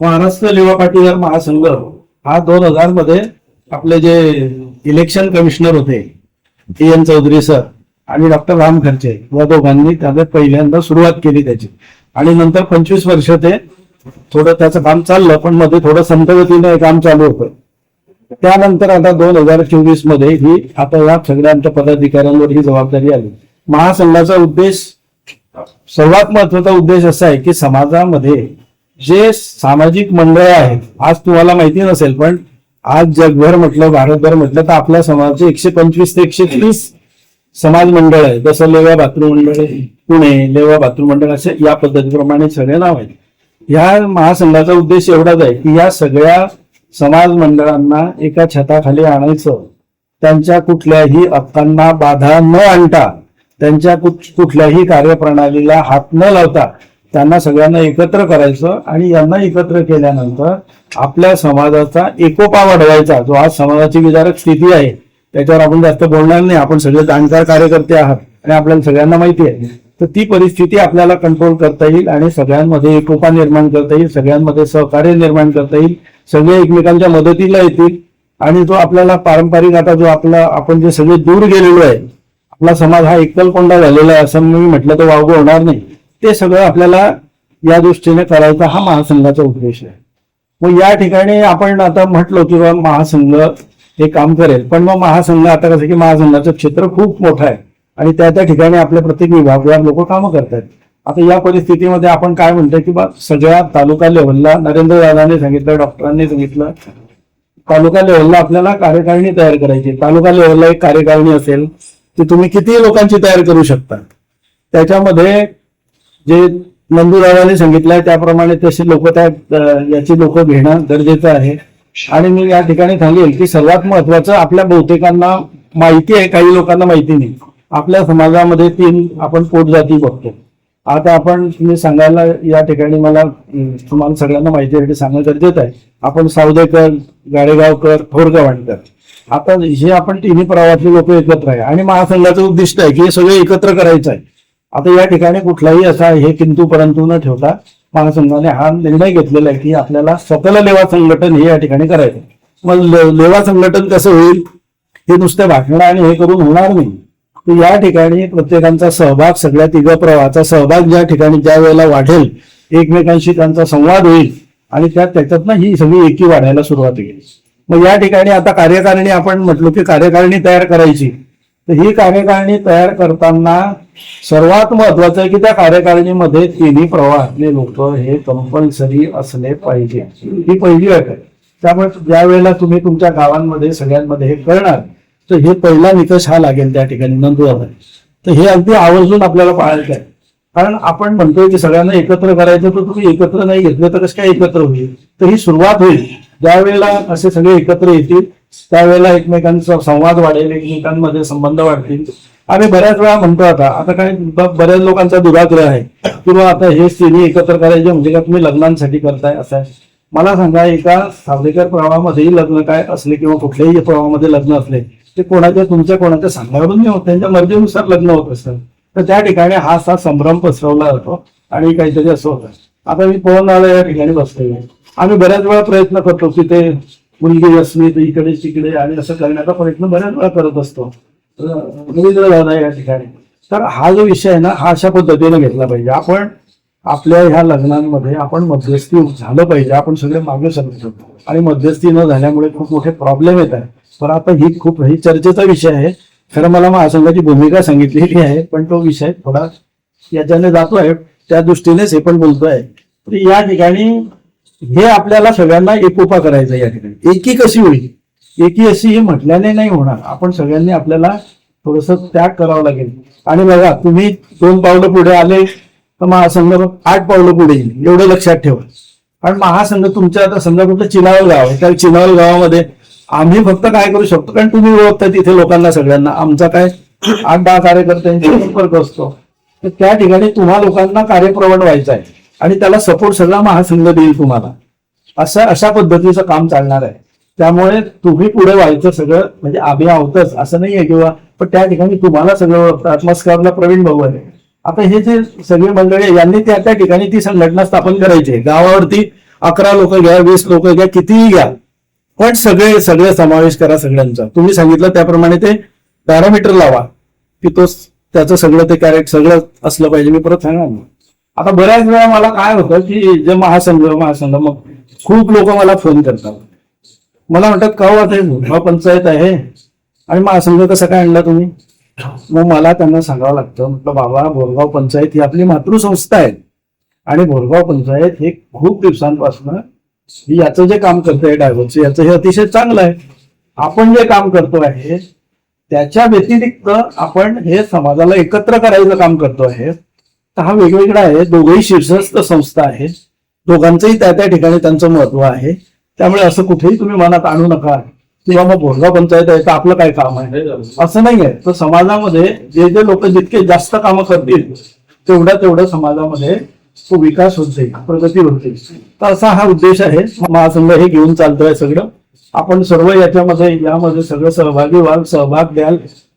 महाराष्ट्र लेवा पाटीदार महासंघ हा दोन हजारमध्ये आपले जे इलेक्शन कमिशनर होते टी एन चौधरी सर आणि डॉक्टर राम खर्चे या दोघांनी त्याने पहिल्यांदा सुरुवात केली त्याची. आणि नंतर पंचवीस वर्ष ते थोडं त्याचं काम चाललं पण मध्ये थोडं संतगतीने काम चालू होतं. त्यानंतर आता दोन हजार चोवीसमध्ये ही आता या सगळ्यांच्या पदाधिकाऱ्यांवर ही जबाबदारी आली. महासंघाचा उद्देश सर्वात महत्त्वाचा उद्देश असा आहे की समाजामध्ये जे सामाजिक मंडळ आहेत आज तुम्हाला माहिती नसेल पण आज जगभर म्हटलं भारतभर म्हटलं तर आपल्या समाजाचे एकशे पंचवीस ते एकशे तीस समाज मंडळ आहे जसं लेवा बाथरूम मंडळ पुणे लेवा बाथरूम मंडळ असे या पद्धतीप्रमाणे सगळे नाव आहेत. या महासंघाचा उद्देश एवढाच आहे की या सगळ्या समाज मंडळांना एका छताखाली आणायचं. त्यांच्या कुठल्याही हक्कांना बाधा न आणता त्यांच्या कुठ- कुठल्याही कार्यप्रणालीला हात न लावता त्यांना सगळ्यांना एकत्र करायचं आणि यांना एकत्र केल्यानंतर आपल्या समाजाचा एकोपा वाढवायचा. जो आज समाजाची विदारक स्थिती आहे त्याच्यावर आपण जास्त बोलणार नाही. आपण सगळे जाणकार कार्यकर्ते आहात आणि आपल्याला सगळ्यांना माहिती आहे. तर ती परिस्थिती आपल्याला कंट्रोल करता येईल आणि सगळ्यांमध्ये एकोपा निर्माण करता येईल सगळ्यांमध्ये सहकार्य निर्माण करता येईल. सगळे एकमेकांच्या मदतीला येतील आणि जो आपल्याला पारंपरिक आता जो आपला आपण जे सगळे दूर गेलेलो आहे आपला समाज हा एकलकोंडा झालेला आहे असं मी म्हटलं तर वावगं होणार नाही. ते सगळं आपल्याला या दृष्टीने करायचा हा महासंघाचा उद्देश आहे. मग या ठिकाणी आपण आता म्हटलो की बाबा महासंघ हे काम करेल. पण मग महासंघ आता कसं की महासंघाचं क्षेत्र खूप मोठं आहे आणि त्या त्या ठिकाणी आपल्या प्रत्येक विभागात लोक कामं करतात आता या परिस्थितीमध्ये आपण काय म्हणतोय की बा सगळ्या तालुका लेव्हलला नरेंद्र दादाने सांगितलं डॉक्टरांनी सांगितलं तालुका लेव्हलला आपल्याला कार्यकारिणी तयार करायची तालुका लेव्हलला एक कार्यकारिणी असेल ती तुम्ही किती लोकांची तयार करू शकता? त्याच्यामध्ये जे नंदूदादाने सांगितलंय त्याप्रमाणे तशी लोक त्या याची लोक घेणं गरजेचं आहे. आणि मी या ठिकाणी सांगेल की सर्वात महत्वाचं आपल्या बहुतेकांना माहिती आहे काही लोकांना माहिती नाही. आपल्या समाजामध्ये तीन आपण पोटजाती बघतो. आता आपण मी सांगायला या ठिकाणी मला तुम्हाला सगळ्यांना माहिती सांगणं गरजेचं आहे. आपण सावदेकर गाडेगावकर थोरगवाणकर आता हे आपण तिन्ही प्रवासी लोक एकत्र आहे. आणि महासंघाचं उद्दिष्ट आहे की हे सगळे एकत्र करायचं आहे. आता या ठिकाणी कुठलाही असा हे किंतु परंतु न ठेवता महासंघाने हा निर्णय घेतलेला आहे की आपल्याला सकल लेवा संघटन हे या ठिकाणी करायचं मग लेवा संघटन कसं होईल? हे नुसतं भाषणं आणि हे करून होणार नाही. तर या ठिकाणी प्रत्येकांचा सहभाग सगळ्या तिघ प्रवाहाचा सहभाग ज्या ठिकाणी ज्या वेळेला वाढेल एकमेकांशी त्यांचा संवाद होईल आणि त्या त्याच्यातनं ही सगळी एकी वाढायला सुरुवात होईल. मग या ठिकाणी आता कार्यकारिणी आपण म्हटलो की कार्यकारिणी तयार करायची. तर ही कार्यकारिणी तयार करताना सर्वात महत्वाचं आहे की त्या कार्यकारिणीमध्ये तिन्ही प्रवाहातले लोक हे कंपल्सरी असले पाहिजे. ही पहिली अट आहे. त्यामुळे ज्या वेळेला तुम्ही तुमच्या गावांमध्ये सगळ्यांमध्ये हे करणार तर हे पहिला निकष हा लागेल त्या ठिकाणी नंदुरामध्ये तर हे अगदी आवर्जून आपल्याला पाळायचं आहे. कारण आपण म्हणतोय की सगळ्यांना एकत्र करायचं तर तुम्ही एकत्र नाही घेतलं तर कसं काय एकत्र होईल? तर ही सुरुवात होईल. ज्या वेळेला असे सगळे एकत्र येतील त्यावेळेला एकमेकांचा संवाद वाढेल एकमेकांमध्ये संबंध वाढतील. आम्ही बऱ्याच वेळा म्हणतो आता आता काय बऱ्याच लोकांचा दुराग्रह आहे. किंवा आता हे तिन्ही एकत्र करायचे म्हणजे का तुम्ही लग्नांसाठी करताय असं आहे. मला सांगा एका सावलेकर प्रवाहामध्येही लग्न काय असले किंवा कुठल्याही प्रवाहामध्ये लग्न असले ते कोणाच्या तुमच्या कोणाच्या सांगण्यावरून नाही होत. त्यांच्या मर्जीनुसार लग्न होत असतं. तर त्या ठिकाणी हा असा संभ्रम पसरवला जातो आणि काहीतरी असं होतं. आता मी पवनाला या ठिकाणी बसतोय. आम्ही बऱ्याच वेळा प्रयत्न करतो की ते मुलगी असली तर इकडे तिकडे आणि असं करण्याचा प्रयत्न बऱ्याच वेळा करत असतो. रवींद्र दादा या ठिकाणी. तर हा जो विषय आहे ना हा अशा पद्धतीने घेतला पाहिजे. आपण आपल्या ह्या लग्नांमध्ये आपण मध्यस्थी झालं पाहिजे. आपण सगळे मागे शकतो आणि मध्यस्थी न झाल्यामुळे खूप मोठे प्रॉब्लेम येत आहे पण आता ही खूप ही चर्चेचा विषय आहे. खरं मला महासंघाची भूमिका सांगितलेली आहे पण तो विषय थोडा याच्याने जातो आहे त्या दृष्टीनेच हे पण बोलतोय. या ठिकाणी हे आपल्याला सगळ्यांना एकोपा करायचा या ठिकाणी. एकी कशी होईल? एकी अशी ही म्हटल्याने नाही होणार. आपण सगळ्यांनी आपल्याला थोडस त्याग करावं लागेल. आणि बघा तुम्ही दोन पावलं पुढे आले तर महासंघ आठ पावलं पुढे येईल. एवढं लक्षात ठेवा. कारण महासंघ तुमच्या आता समजा कुठलं चिनावल गाव आहे त्या चिनावल गावामध्ये आम्ही फक्त काय करू शकतो? कारण तुम्ही ओळखता तिथे लोकांना सगळ्यांना. आमचा काय आठ दहा कार्यकर्त्यांचा संपर्क असतो. तर त्या ठिकाणी तुम्हा लोकांना कार्यप्रवण व्हायचं आहे. आणि त्याला सपोर्ट सगळा महासंघ देईल तुम्हाला. असं अशा पद्धतीचं काम चालणार आहे. त्यामुळे तुम्ही पुढे व्हायचं सगळं म्हणजे आम्ही आहोतच असं नाही आहे किंवा पण त्या ठिकाणी तुम्हाला सगळं ओळखतं आत्मस्कारला प्रवीण भाऊ आहे. आता हे जे सगळे मंडळी यांनी त्या त्या ठिकाणी ती संघटना स्थापन करायची आहे. गावावरती अकरा लोक घ्या वीस लोक घ्या कितीही घ्या. पण सगळे सगळे समावेश करा सगळ्यांचा. तुम्ही सांगितलं त्याप्रमाणे ते पॅरामीटर लावा. की तो त्याचं सगळं ते कॅरेक्ट सगळं असलं पाहिजे. मी परत सांगणार ना. आता बऱ्याच वेळा मला काय होतं की जे महासंघ महासंघ मग खूप लोक मला फोन करतात. मला म्हणतात का हो आता पंचायत आहे? आणि महासंघ कसा काय आणला तुम्ही? मग मला त्यांना सांगावं लागतं म्हटलं बाबा भोरगाव पंचायत ही आपली मातृसंस्था आहे. आणि भोरगाव पंचायत हे खूप दिवसांपासून याचं जे काम करतंय डायव्हरचं याचं हे अतिशय चांगलं आहे. आपण जे काम करतो आहे त्याच्या व्यतिरिक्त आपण हे समाजाला एकत्र करायचं काम करतो आहे. हा वेगवेगळा आहे. दोघंही शीर्षस्थ संस्था आहे दोघांचंही त्या त्या ठिकाणी त्यांचं महत्त्व आहे. त्यामुळे असं कुठेही तुम्ही मनात आणू नका किंवा मग भोरगा पंचायत आहे तर आपलं काय काम आहे? असं नाही आहे. तर समाजामध्ये जे जे लोक जितके जास्त कामं करतील तेवढ्या तेवढ्या समाजामध्ये तो विकास होत जाईल प्रगती होत जाईल. तर असा हा उद्देश आहे. महासंघ हे घेऊन चालतोय सगळं. आपण सर्व याच्यामध्ये यामध्ये सगळं सहभागी व्हाल सहभाग द्याल.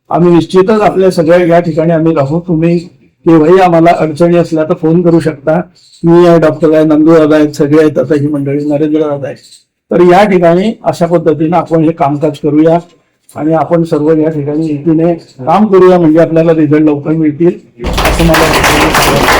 आम्ही निश्चितच आपल्या सगळ्या या ठिकाणी आम्ही राहू. तुम्ही केव्हाही आम्हाला अडचणी असल्या तर फोन करू शकता. मी आहे डॉक्टर आहे नंदू दादा आहेत सगळे आहेत आता ही मंडळी नरेंद्र दादा आहेत. तर या ठिकाणी अशा पद्धतीने आपण हे कामकाज करूया आणि आपण सर्व या ठिकाणी काम करूया म्हणजे आपल्याला रिझल्ट लवकर मिळतील असं मला